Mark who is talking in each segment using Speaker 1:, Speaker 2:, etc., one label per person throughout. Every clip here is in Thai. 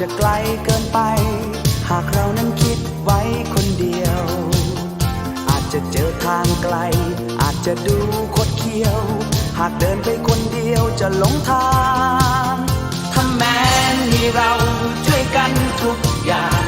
Speaker 1: จะไกลเกินไป หากเรานั้นคิดไว้คนเดียว อาจจะเจอทางไกล อาจจะดูคดเคี้ยว หากเดินไปคนเดียวจะหลงทางถ้าแม้มีเราช่วยกันทุกอย่าง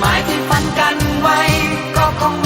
Speaker 1: หมายที่ฝันกันไว้ก็คง